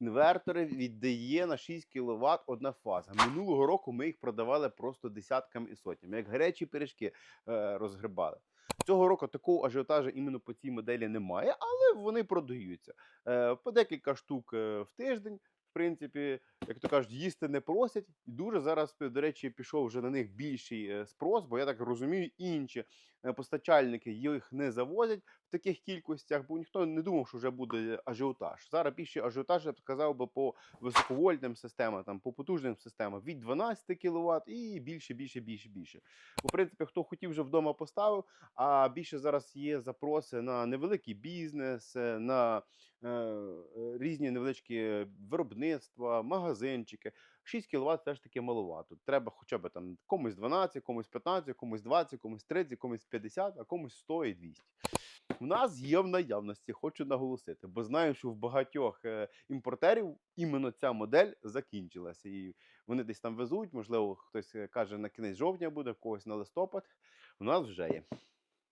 інвертори віддає на 6 кВт одна фаза. Минулого року ми їх продавали просто десятками і сотнями, як гарячі пиріжки е, розгребали. Цього року такого ажіотажу іменно по цій моделі немає, але вони продаються. Е, по декілька штук е, в тиждень. Принципі, як то кажуть, їсти не просять. І дуже зараз, до речі, пішов вже на них більший е, спрос, бо я так розумію, інші е, постачальники їх не завозять в таких кількостях, бо ніхто не думав, що вже буде ажіотаж. Зараз більше ажіотаж, я б сказав би, по високовольтним системам, там, по потужним системам від 12 кВт і більше, більше, більше, більше. В принципі, хто хотів вже вдома поставив, а більше зараз є запроси на невеликий бізнес, е, на е, е, різні невеличкі виробництва, магазинчики. 6 кВт все ж таки маловато. Треба хоча б там комусь 12, комусь 15, комусь 20, комусь 30, комусь 50, а комусь 100 і 200. В нас є в наявності, хочу наголосити, бо знаю, що в багатьох е, імпортерів іменно ця модель закінчилася. І вони десь там везуть, можливо, хтось е, каже, на кінець жовтня буде, в когось на листопад. У нас вже є.